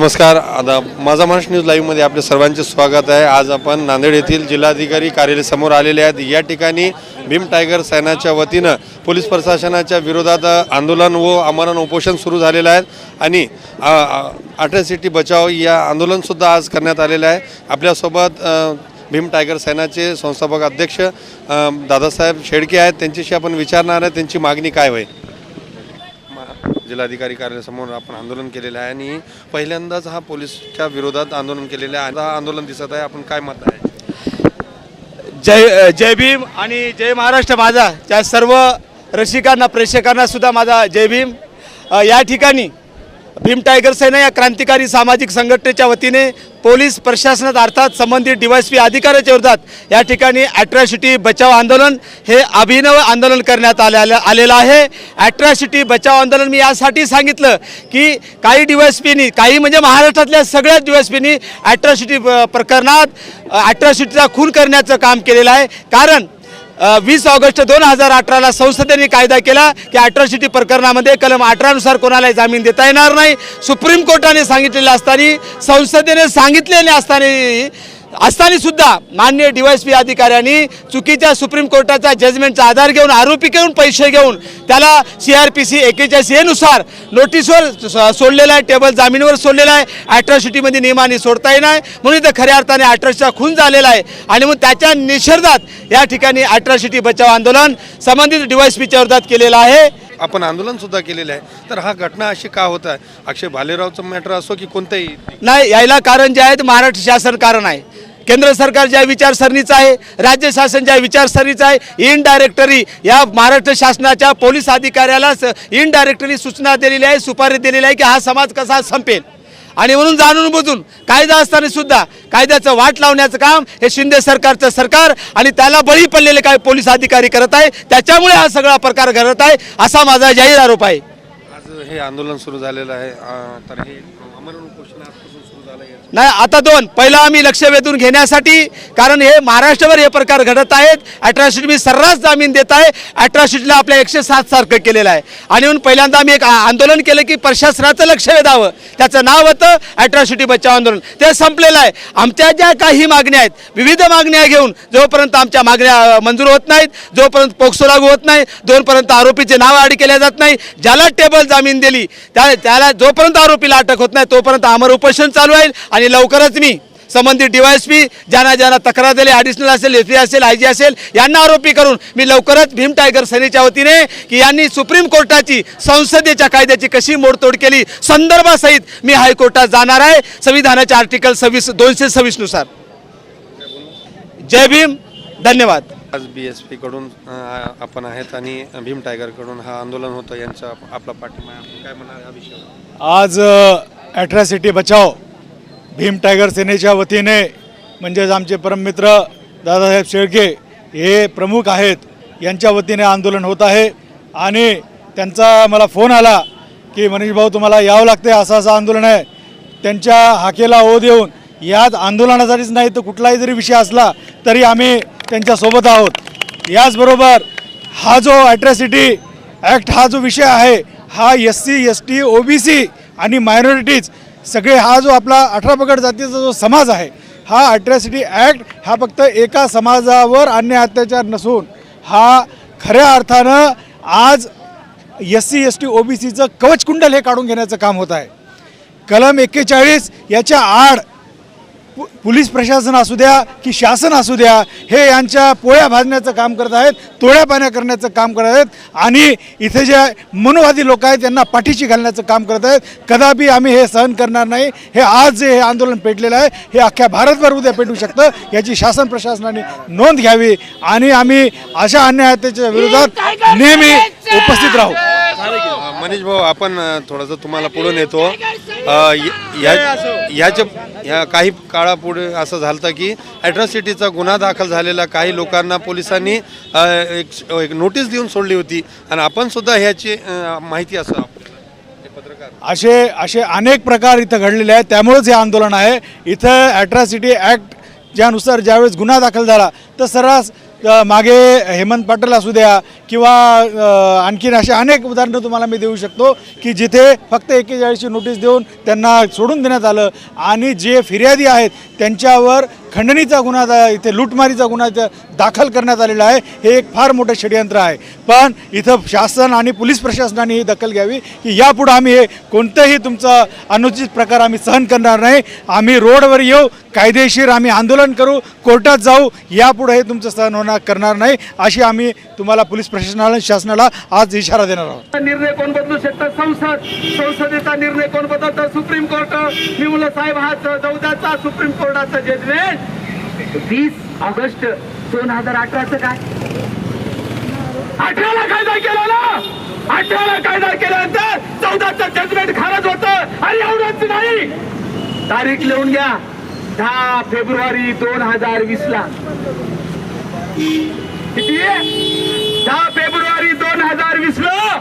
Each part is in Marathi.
नमस्कार. आता माझा महाराष्ट्र न्यूज लाईव्हमध्ये आपले सर्वांचे स्वागत आहे. आज आपण नांदेड येथील जिल्हाधिकारी कार्यालयासमोर आलेले आहेत. या ठिकाणी भीम टायगर सैनाच्या वतीनं पोलीस प्रशासनाच्या विरोधात आंदोलन व आमरण उपोषण सुरू झालेलं आहे आणि अट्रॅसिटी बचाव या आंदोलनसुद्धा आज करण्यात आलेलं आहे. आपल्यासोबत भीम टायगर सैनाचे संस्थापक अध्यक्ष दादासाहेब शेडके आहेत. त्यांच्याशी आपण विचारणार आहे. त्यांची मागणी काय होईल? जिल्हाधिकारी कार्यालयासमोर आपण आंदोलन केलेलं आहे आणि पहिल्यांदाच हा पोलीसच्या विरोधात आंदोलन केलेलं आहे. आता हा आंदोलन दिसत आहे. आपण काय मत आहे? जय जय भीम आणि जय महाराष्ट्र माझा. त्या सर्व रसिकांना प्रेक्षकांना सुद्धा माझा जय भीम. या ठिकाणी भीम टायगर सेना या क्रांतिकारी सामाजिक संघटनेच्या वतीने पोलीस प्रशासनात अर्थात संबंधित डीवायसपी अधिकाऱ्याच्या विरोधात या ठिकाणी ॲट्रॉसिटी बचाव आंदोलन हे अभिनव आंदोलन करण्यात आले आलेलं आहे. ॲट्रॉसिटी बचाव आंदोलन मी यासाठी सांगितलं की काही डीवायसपीनी काही म्हणजे महाराष्ट्रातल्या सगळ्याच डीवायसपीनी ॲट्रॉसिटी प्रकरणात ॲट्रॉसिटीचा खून करण्याचं काम केलेलं आहे. कारण वीस ऑगस्ट दोन हजार अठराला संसदेने कायदा केला की अट्रॉसिटी प्रकरणामध्ये कलम अठरानुसार कोणालाही जामीन देता येणार नाही. सुप्रीम कोर्टाने सांगितलेले असताना संसदेने सांगितलेले असताना असताना सुद्धा मान्य डीवायसपी अधिकाऱ्यांनी चुकीच्या सुप्रीम कोर्टाचा जजमेंटचा आधार घेऊन आरोपी घेऊन पैसे घेऊन त्याला सी आर पी सी एकेचाळीस एनुसार नोटीसवर सोडलेला आहे टेबल जामीनवर सोडलेला आहे अट्रॉसिटीमध्ये नियमाने सोडता येणार म्हणून इथं खऱ्या अर्थाने अट्रॉसिटीचा खून झालेला आहे. आणि मग त्याच्या निषेधात या ठिकाणी अट्रॉसिटी बचाव आंदोलन संबंधित डीवायसपीच्या विरोधात केलेलं आहे. आपण आंदोलन सुद्धा केलेलं आहे. तर हा घटना अशी का होत आहे? अक्षय भालेरावचं मॅटर असो की कोणतंही? नाही यायला कारण जे आहे ते महाराष्ट्र शासन कारण आहे. केंद्र सरकार ज्या विचारसरणीचं आहे राज्य शासन ज्या विचारसरणीचं आहे इनडायरेक्टरी या महाराष्ट्र शासनाच्या पोलीस अधिकाऱ्याला इनडायरेक्टरी सूचना दिलेली आहे सुपारी दिलेली आहे की हा समाज कसा संपेल? आणि म्हणून जाणून बुजून कायदा असताना सुद्धा कायद्याचं वाट लावण्याचं काम हे शिंदे सरकारचं सरकार आणि त्याला बळी पडलेले काय पोलीस अधिकारी करत आहे त्याच्यामुळे हा सगळा प्रकार घडत आहे असा माझा जाहीर आरोप आहे. आज हे आंदोलन सुरू झालेलं आहे तर हे नाही आता दोन. पहिला आम्ही लक्ष वेधून घेण्यासाठी कारण हे महाराष्ट्रभर हे प्रकार घडत आहेत. अट्रॉसिटी मी सर्रास जामीन देत आहे. अट्रॉसिटीला आपल्या एकशे सात सारखं केलेलं आहे. आणि म्हणून पहिल्यांदा आम्ही एक आंदोलन केलं की प्रशासनाचं लक्ष वेधावं. त्याचं नाव होतं अट्रॉसिटी बचाव आंदोलन. ते संपलेलं आहे. आमच्या ज्या काही मागण्या आहेत विविध मागण्या घेऊन जोपर्यंत आमच्या मागण्या मंजूर होत नाहीत जोपर्यंत पोक्सो लागू होत नाही जोपर्यंत आरोपीचे नाव आडी केल्या जात नाही ज्याला टेबल जामीन दिली त्या त्याला जोपर्यंत आरोपीला अटक होत नाही तोपर्यंत अमर उपोषण चालू आहे आणि लवकरच मी संबंधित डीवायसपी ज्यांना ज्यांना तक्रार दिली ॲडिशनल असेल एस असेल आय जी असेल यांना आरोपी करून मी लवकरच भीम टायगर सेनेच्या वतीने की यांनी सुप्रीम कोर्टाची संसदेच्या कायद्याची कशी मोडतोड केली संदर्भासहित मी हायकोर्टात जाणार आहे. संविधानाच्या आर्टिकल सव्वीस दोनशे सव्वीसनुसार जय भीम. धन्यवाद. आज बी एस पीकडून आपण आहेत आणि भीम टायगरकडून हा आंदोलन होतं यांचा आपला पाठिंबा काय म्हणाल या विषयावर? आज ॲट्रॅसिटी बचाव. भीम टायगर सेनेच्या वतीने म्हणजेच आमचे परममित्र दादासाहेब शेळके हे प्रमुख आहेत. यांच्या वतीने आंदोलन होत आहे. आणि त्यांचा मला फोन आला की मनीष भाऊ तुम्हाला यावं लागते असं असं आंदोलन आहे. त्यांच्या हाकेला ओ देऊन याच आंदोलनासाठीच नाही तर कुठलाही जरी विषय असला तरी आम्ही त्यांच्यासोबत आहोत. याचबरोबर हा जो ॲट्रॅसिटी ॲक्ट हा जो विषय आहे हा S C S T O B C आणि मायनॉरिटीज सगळे हा जो आपला अठरा पगड जातीचा जो समाज आहे हा अट्रॅसिटी ॲक्ट हा फक्त एका समाजावर अन्याय अत्याचार नसून हा खऱ्या अर्थानं आज S C S T O B सीचं कवचकुंडल हे काढून घेण्याचं काम होत आहे. कलम एक्केचाळीस याच्या आड पु- पोलीस प्रशासन असू द्या की शासन असू द्या हे यांच्या पोळ्या भाजण्याचं काम करत आहेत तोड्या पाण्या करण्याचं काम करत आहेत आणि इथे जे मनोवादी लोक आहेत त्यांना पाठीशी घालण्याचं काम करत आहेत. कदापि आम्ही हे सहन करणार नाही. हे आज जे हे आंदोलन पेटलेलं आहे हे अख्ख्या भारतभर उद्या पेटू शकतं. याची शासन प्रशासनाने नोंद घ्यावी आणि आम्ही अशा अन्यायाच्या विरोधात नेहमी उपस्थित राहू. मनीष भाऊ आपण थोडंसं तुम्हाला पुढून येतो. अं, य- या- याच्या या काही काळापुढे असं झालं की ॲट्रॉसिटीचा गुन्हा दाखल झालेला काही लोकांना पोलिसांनी एक एक नोटीस देऊन सोडली होती. आणि आपण सुद्धा ह्याची माहिती असं पत्रकार. असे असे अनेक प्रकार इथं घडलेले आहेत. त्यामुळेच हे आंदोलन आहे. इथं ॲट्रॉसिटी ॲक्ट ज्यानुसार ज्यावेळेस गुन्हा दाखल झाला तर सर्रास मागे हेमंत पाटील असू द्या किंवा आणखीन अशा अनेक उदाहरणं तुम्हाला मी देऊ शकतो की जिथे फक्त एकेचाळीसची नोटीस देऊन त्यांना सोडून देण्यात आलं आणि जे फिर्यादी आहेत त्यांच्यावर खंडणीचा गुन्हा इथे लूटमारीचा गुन्हा इथं दाखल करण्यात आलेला आहे. हे एक फार मोठं षडयंत्र आहे. पण इथं शासन आणि पोलीस प्रशासनाने ही दखल घ्यावी की यापुढं आम्ही हे कोणतंही तुमचं अनुचित प्रकार आम्ही सहन करणार नाही. आम्ही रोडवर येऊ कायदेशीर आम्ही आंदोलन करू कोर्टात जाऊ यापुढे हे तुमचं सहन होणार करणार नाही अशी आम्ही तुम्हाला पोलीस प्रशासनाला शासनाला आज इशारा देणार आहोत. निर्णय कोण बदलू शकतात संसद. संसदेचा निर्णय कोण बदलतं? Supreme court. मी मुलं साहेब हा चौदाचा सुप्रीम कोर्टाचा जजमेंट वीस ऑगस्ट दोन हजार अठराचं काय? अठराला कायदा केला ना अठराला कायदा केल्यानंतर चौदाचं जजमेंट खारज होत. आणि एवढंच नाही! तारीख लिहून घ्या. दहा फेब्रुवारी दोन हजार वीस ला. किती? दहा फेब्रुवारी दोन हजार वीस ला.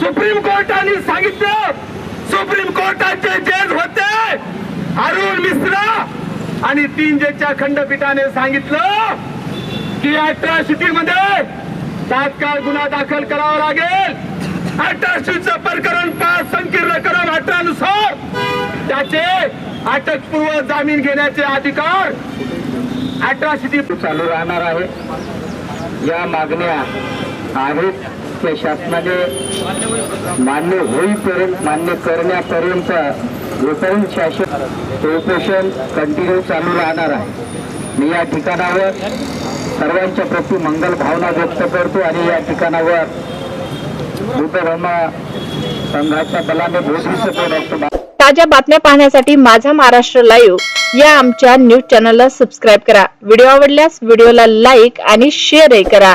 सुप्रीम कोर्टाने सांगितलं. सुप्रीम कोर्टाचे जज होते. आणि तीन जेच्या खंडपीठाने सांगितलं की अट्रॉसिटी मध्ये तात्काळ गुन्हा दाखल करावा लागेल. अट्रॉसिटीचं प्रकरण पाच संकीर्ण करण अठरा नुसार त्याचे अटकपूर्व जामीन घेण्याचे अधिकार अट्रॉसिटी चालू राहणार आहे. या मागण्या आहेत. ते शासनाने मान्य होईपर्यंत मान्य करण्यापर्यंत जोपर्यंत शासन ते उपोषण कंटिन्यू चालू राहणार आहे. मी या ठिकाणावर सर्वांच्या प्रती मंगल भावना व्यक्त करतो आणि या ठिकाणावर बुद्ध संघाच्या बलाने बोधिसत्व डॉक्टर ताज्या बातम्या पाहण्यासाठी माझा महाराष्ट्र लाईव्ह या आमच्या न्यूज चॅनलला सबस्क्राईब करा. व्हिडिओ आवडल्यास व्हिडिओला लाईक आणि शेअरही करा.